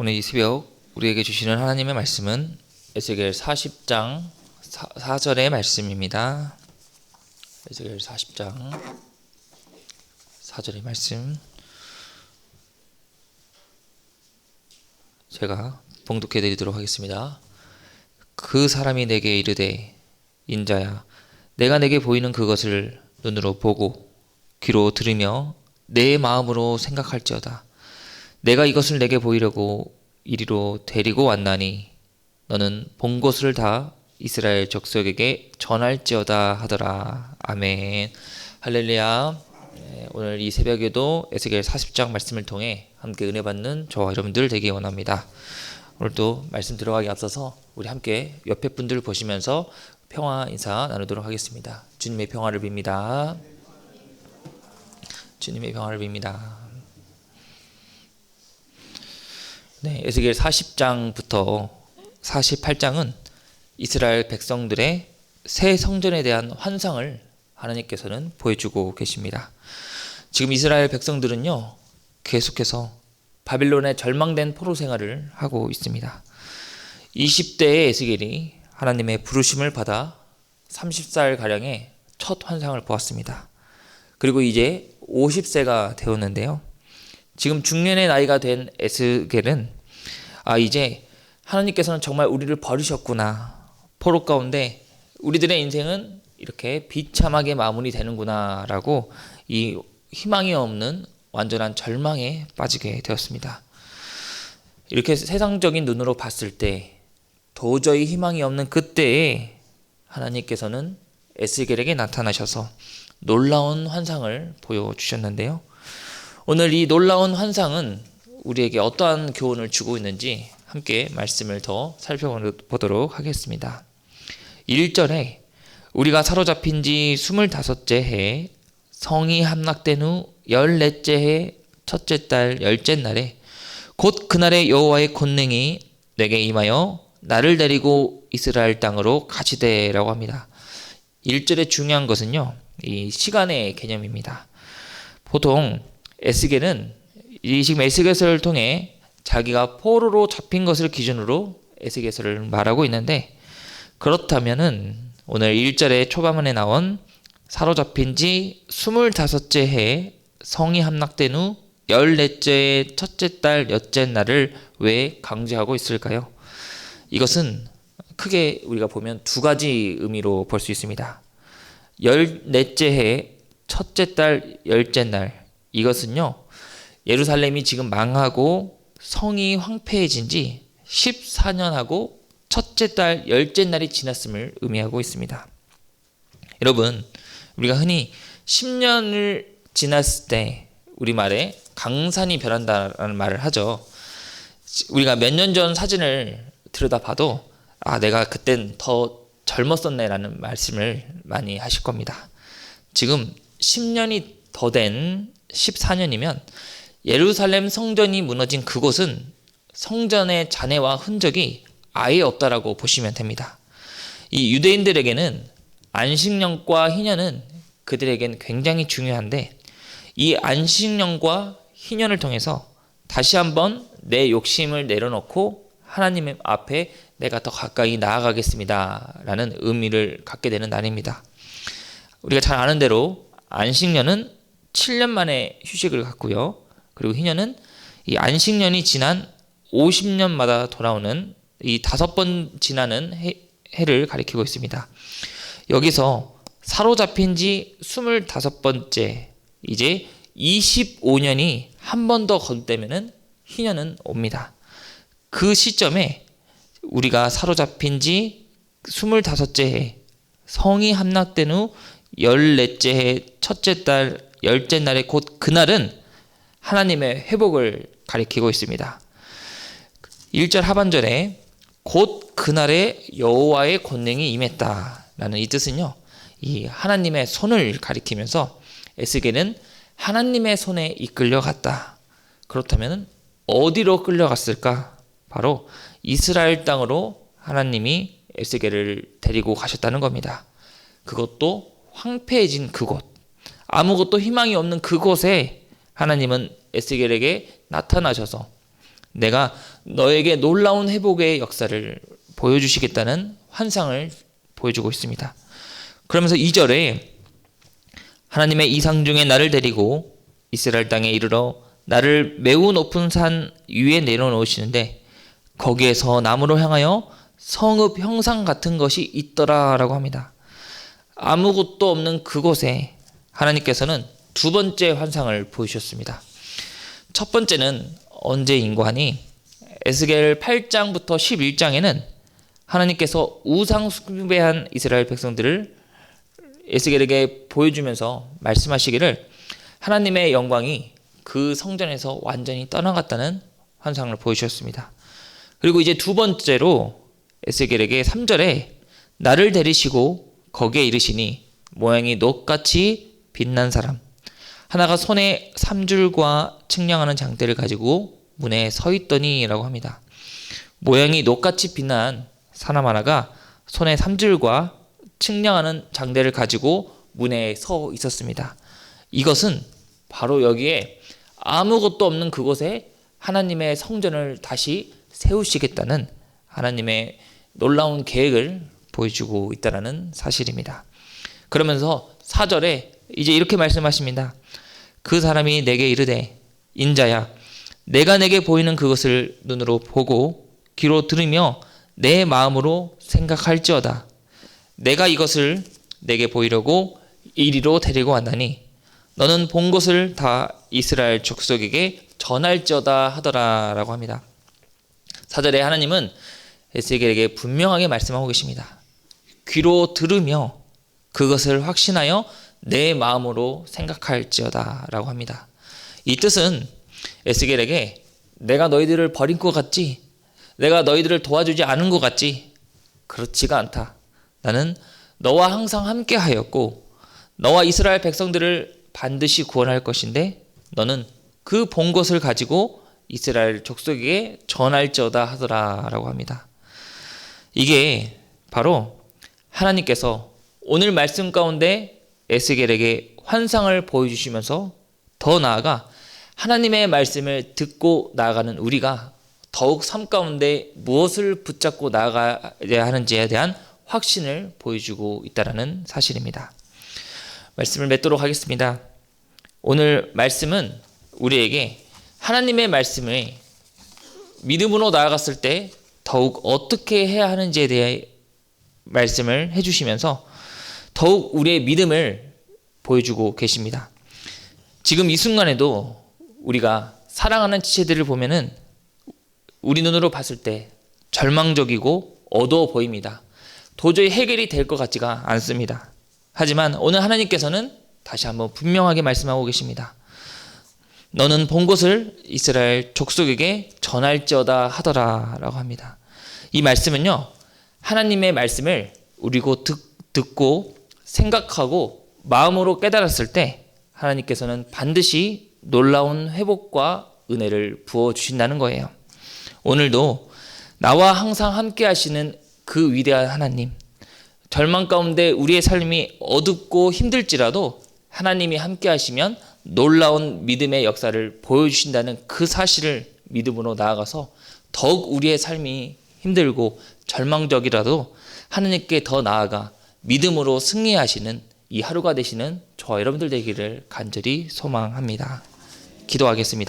오늘 이 새벽 우리에게 주시는 하나님의 말씀은 에스겔 40장 4, 절의 말씀입니다. 에스겔 40장 4절의 말씀 제가 봉독해 드리도록 하겠습니다. 그 사람이 내게 이르되 인자야 내가 내게 보이는 그것을 눈으로 보고 귀로 들으며 내 마음으로 생각할지어다. 내가 이것을 내게 보이려고 이리로 데리고 왔나니 너는 본 것을 다 이스라엘 족속에게 전할지어다 하더라. 아멘. 할렐루야. 네, 오늘 이 새벽에도 에스겔 40장 말씀을 통해 함께 은혜 받는 저와 여러분들 되기 원합니다. 오늘도 말씀 들어가기 앞서서 우리 함께 옆에 분들 보시면서 평화 인사 나누도록 하겠습니다. 주님의 평화를 빕니다. 주님의 평화를 빕니다. 네, 에스겔 40장부터 48장은 이스라엘 백성들의 새 성전에 대한 환상을 하나님께서는 보여주고 계십니다. 지금 이스라엘 백성들은요, 계속해서 바빌론의 절망된 포로 생활을 하고 있습니다. 20대의 에스겔이 하나님의 부르심을 받아 30살 가량의 첫 환상을 보았습니다. 그리고 이제 50세가 되었는데요. 지금 중년의 나이가 된 에스겔은 아 이제 하나님께서는 정말 우리를 버리셨구나 포로 가운데 우리들의 인생은 이렇게 비참하게 마무리되는구나라고 이 희망이 없는 완전한 절망에 빠지게 되었습니다. 이렇게 세상적인 눈으로 봤을 때 도저히 희망이 없는 그때에 하나님께서는 에스겔에게 나타나셔서 놀라운 환상을 보여주셨는데요. 오늘 이 놀라운 환상은 우리에게 어떠한 교훈을 주고 있는지 함께 말씀을 더 살펴보도록 하겠습니다. 1절에 우리가 사로잡힌 지 25째 해 성이 함락된 후 14째 해 첫째 달 열째 날에 곧 그날의 여호와의 권능이 내게 임하여 나를 데리고 이스라엘 땅으로 가시되라고 합니다. 1절의 중요한 것은요. 이 시간의 개념입니다. 보통 에스겔은 이 지금 에스겔서를 통해 자기가 포로로 잡힌 것을 기준으로 에스겔서를 말하고 있는데 그렇다면은 오늘 1절의 초반문에 나온 사로잡힌 지 25째 해 성이 함락된 후 14째 첫째 달 엿째 날을 왜 강조하고 있을까요? 이것은 크게 우리가 보면 두 가지 의미로 볼 수 있습니다. 14째 해 첫째 달 열째 날 이것은요, 예루살렘이 지금 망하고 성이 황폐해진 지 14년하고 첫째 달 열째 날이 지났음을 의미하고 있습니다. 여러분, 우리가 흔히 10년을 지났을 때 우리말에 강산이 변한다라는 말을 하죠. 우리가 몇 년 전 사진을 들여다봐도 아, 내가 그땐 더 젊었었네라는 말씀을 많이 하실 겁니다. 지금 10년이 더 된 14년이면 예루살렘 성전이 무너진 그곳은 성전의 잔해와 흔적이 아예 없다라고 보시면 됩니다. 이 유대인들에게는 안식년과 희년은 그들에겐 굉장히 중요한데 이 안식년과 희년을 통해서 다시 한번 내 욕심을 내려놓고 하나님 앞에 내가 더 가까이 나아가겠습니다. 라는 의미를 갖게 되는 날입니다. 우리가 잘 아는 대로 안식년은 7년 만에 휴식을 갖고요. 그리고 희년은 이 안식년이 지난 50년마다 돌아오는 이 다섯 번 지나는 해, 해를 가리키고 있습니다. 여기서 사로잡힌 지 25번째 이제 25년이 한 번 더 건대면은 희년은 옵니다. 그 시점에 우리가 사로잡힌 지 25째 해 성이 함락된 후 14째 해 첫째 달 열째 날의 곧 그날은 하나님의 회복을 가리키고 있습니다. 1절 하반절에 곧 그날에 여호와의 권능이 임했다라는 이 뜻은요. 이 하나님의 손을 가리키면서 에스겔은 하나님의 손에 이끌려 갔다. 그렇다면 어디로 끌려갔을까? 바로 이스라엘 땅으로 하나님이 에스겔을 데리고 가셨다는 겁니다. 그것도 황폐해진 그곳. 아무것도 희망이 없는 그곳에 하나님은 에스겔에게 나타나셔서 내가 너에게 놀라운 회복의 역사를 보여주시겠다는 환상을 보여주고 있습니다. 그러면서 2절에 하나님의 이상 중에 나를 데리고 이스라엘 땅에 이르러 나를 매우 높은 산 위에 내려놓으시는데 거기에서 나무로 향하여 성읍 형상 같은 것이 있더라라고 합니다. 아무것도 없는 그곳에 하나님께서는 두 번째 환상을 보여주셨습니다. 첫 번째는 언제인고 하니 에스겔 8장부터 11장에는 하나님께서 우상 숭배한 이스라엘 백성들을 에스겔에게 보여주면서 말씀하시기를 하나님의 영광이 그 성전에서 완전히 떠나갔다는 환상을 보여주셨습니다. 그리고 이제 두 번째로 에스겔에게 3절에 나를 데리시고 거기에 이르시니 모양이 녹같이 빛난 사람 하나가 손에 삼줄과 측량하는 장대를 가지고 문에 서 있더니라고 합니다. 모양이 녹같이 빛난 사람 하나가 손에 삼줄과 측량하는 장대를 가지고 문에 서 있었습니다. 이것은 바로 여기에 아무것도 없는 그곳에 하나님의 성전을 다시 세우시겠다는 하나님의 놀라운 계획을 보여주고 있다는 사실입니다. 그러면서 4절에 이제 이렇게 말씀하십니다. 그 사람이 내게 이르되 인자야 내가 내게 보이는 그것을 눈으로 보고 귀로 들으며 내 마음으로 생각할지어다. 내가 이것을 내게 보이려고 이리로 데리고 왔나니 너는 본 것을 다 이스라엘 족속에게 전할지어다 하더라라고 합니다. 사절에 하나님은 에스겔에게 분명하게 말씀하고 계십니다. 귀로 들으며 그것을 확신하여 내 마음으로 생각할지어다라고 합니다. 이 뜻은 에스겔에게 내가 너희들을 버린 것 같지? 내가 너희들을 도와주지 않은 것 같지? 그렇지가 않다. 나는 너와 항상 함께 하였고 너와 이스라엘 백성들을 반드시 구원할 것인데 너는 그 본 것을 가지고 이스라엘 족속에게 전할지어다 하더라라고 합니다. 이게 바로 하나님께서 오늘 말씀 가운데 에스겔에게 환상을 보여주시면서 더 나아가 하나님의 말씀을 듣고 나아가는 우리가 더욱 삶 가운데 무엇을 붙잡고 나아가야 하는지에 대한 확신을 보여주고 있다는 사실입니다. 말씀을 맺도록 하겠습니다. 오늘 말씀은 우리에게 하나님의 말씀을 믿음으로 나아갔을 때 더욱 어떻게 해야 하는지에 대해 말씀을 해주시면서 더욱 우리의 믿음을 보여주고 계십니다. 지금 이 순간에도 우리가 사랑하는 지체들을 보면은 우리 눈으로 봤을 때 절망적이고 어두워 보입니다. 도저히 해결이 될 것 같지가 않습니다. 하지만 오늘 하나님께서는 다시 한번 분명하게 말씀하고 계십니다. 너는 본 것을 이스라엘 족속에게 전할지어다 하더라라고 합니다. 이 말씀은요. 하나님의 말씀을 우리고 듣, 듣고 생각하고 마음으로 깨달았을 때 하나님께서는 반드시 놀라운 회복과 은혜를 부어 주신다는 거예요. 오늘도 나와 항상 함께 하시는 그 위대한 하나님, 절망 가운데 우리의 삶이 어둡고 힘들지라도 하나님이 함께 하시면 놀라운 믿음의 역사를 보여주신다는 그 사실을 믿음으로 나아가서 더욱 우리의 삶이 힘들고 절망적이라도 하나님께 더 나아가 믿음으로 승리하시는 이 하루가 되시는 저와 여러분들 되기를 간절히 소망합니다. 기도하겠습니다.